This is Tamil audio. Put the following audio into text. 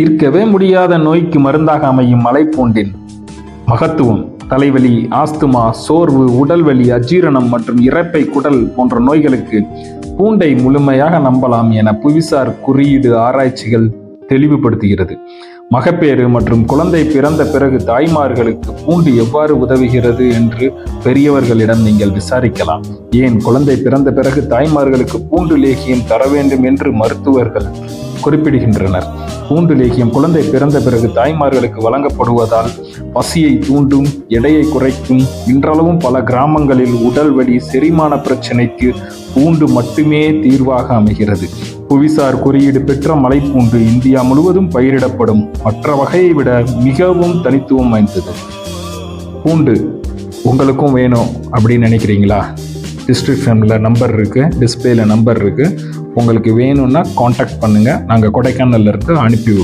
தீர்க்கவே முடியாத நோய்க்கு மருந்தாக அமையும் மலைப்பூண்டின். மகத்துவம் தலைவலி ஆஸ்துமா சோர்வு உடல்வலி அஜீரணம் மற்றும் இறப்பை குடல் போன்ற நோய்களுக்கு பூண்டை முழுமையாக நம்பலாம் என புவிசார் குறியீடு ஆராய்ச்சிகள் தெளிவுபடுத்துகிறது. மகப்பேறு மற்றும் குழந்தை பிறந்த பிறகு தாய்மார்களுக்கு பூண்டு எவ்வாறு உதவுகிறது என்று பெரியவர்களிடம் நீங்கள் விசாரிக்கலாம். ஏன் குழந்தை பிறந்த பிறகு தாய்மார்களுக்கு பூண்டு லேகியம் தர வேண்டும் என்று மருத்துவர்கள் குறிப்பிடுகின்றனர். பூண்டு லேகியம் குழந்தை பிறந்த பிறகு தாய்மார்களுக்கு வழங்கப்படுவதால் பசியை தூண்டும் எடையை குறைக்கும் இன்றளவும் பல கிராமங்களில் உடல் வலி செரிமான பிரச்சனைக்கு பூண்டு மட்டுமே தீர்வாக அமைகிறது. புவிசார் குறியீடு பெற்ற மலைப்பூண்டு இந்தியா முழுவதும் பயிரிடப்படும் மற்ற வகையை விட மிகவும் தனித்துவம் வாய்ந்தது. பூண்டு உங்களுக்கும் வேணும் அப்படின்னு நினைக்கிறீங்களா? டிஸ்கிரிப்ஷனில் நம்பர் இருக்குது டிஸ்பிளேயில் நம்பர் இருக்குது உங்களுக்கு வேணும்னா காண்டாக்ட் பண்ணுங்கள் நாங்கள் கொடைக்கானல்ல இருந்து அனுப்பி விடுறோம்.